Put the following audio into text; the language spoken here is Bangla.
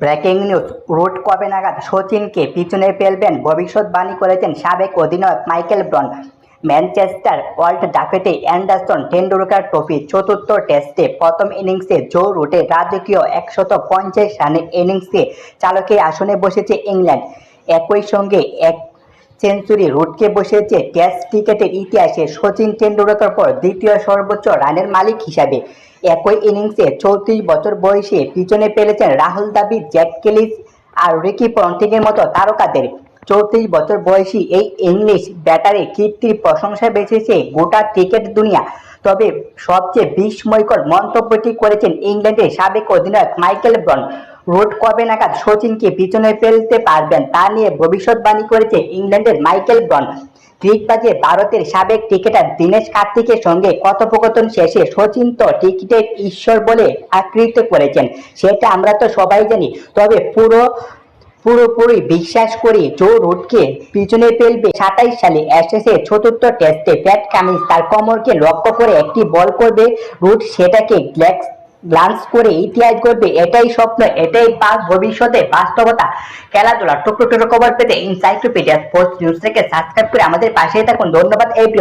ব্রেকিং নিউজ, রুট কবে নাগাদ সচিনকে পিছনে ফেলবেন ভবিষ্যৎবাণী করেছেন সাবেক অধিনায়ক মাইকেল ব্রন। ম্যানচেস্টার ওয়ার্ল্ড ডাফেটে অ্যান্ডারসন টেন্ডুলকার ট্রফি, চতুর্থ টেস্টে প্রথম ইনিংসে জো রুটে রাজকীয় একশত পঞ্চাশ রানের ইনিংসে চালকের আসনে বসেছে ইংল্যান্ড। একই সঙ্গে এক সেঞ্চুরি রুটকে বসেছে টেস্ট ক্রিকেটের ইতিহাসে সচিন টেন্ডুলকার পর দ্বিতীয় সর্বোচ্চ রানের মালিক হিসাবে। একই ইনিংসে চৌত্রিশ বছর বয়সে পিছনে ফেলেছেন রাহুল দ্রাবিড়, জ্যাক কেলিস আর রিকি পন্টিংয়ের মতো তারকাদের। চৌত্রিশ বছর বয়সী এই ইংলিশ ব্যাটারে কীর্তির প্রশংসা বেঁচেছে গোটা ক্রিকেট দুনিয়া। তবে সবচেয়ে বিস্ময়কর মন্তব্যটি করেছেন ইংল্যান্ডের সাবেক অধিনায়ক মাইকেল ব্রন রোড কবে নাগাদ সচিনকে পিছনে ফেলতে পারবেন তা নিয়ে ভবিষ্যৎবাণী করেছে ইংল্যান্ডের মাইকেল ব্রন। ক্রিকবাজে ভারতের সাবেক ক্রিকেটার দীনেশ কার্তিকের সঙ্গে কথোপকথন শেষে সচিন তো ক্রিকেটের ঈশ্বর বলে আকৃত করেছেন। সেটা আমরা তো সবাই জানি, তবে পুরো, পুরোপুরি বিশ্বাস করি জো রুটকে পিছনে ফেলবে সাতাইশ সালে। অ্যাশেসে চতুর্থ টেস্টে প্যাট কামিজ তার কোমরকে লক্ষ্য করে একটি বল করবে রুট, সেটাকে গ্ল্যাক্স গ্লান্স করে ইতিহাস করবে এটাই স্বপ্ন, এটাই পাস ভবিষ্যতে বাস্তবতা। খেলাধুলা, টুকরো টুকরো খবর পেতে ইনসাইক্লোপিডিয়া স্পোর্টস নিউজ থেকে সাবস্ক্রাইব করে আমাদের পাশেই থাকুন। ধন্যবাদ এভরিওয়ান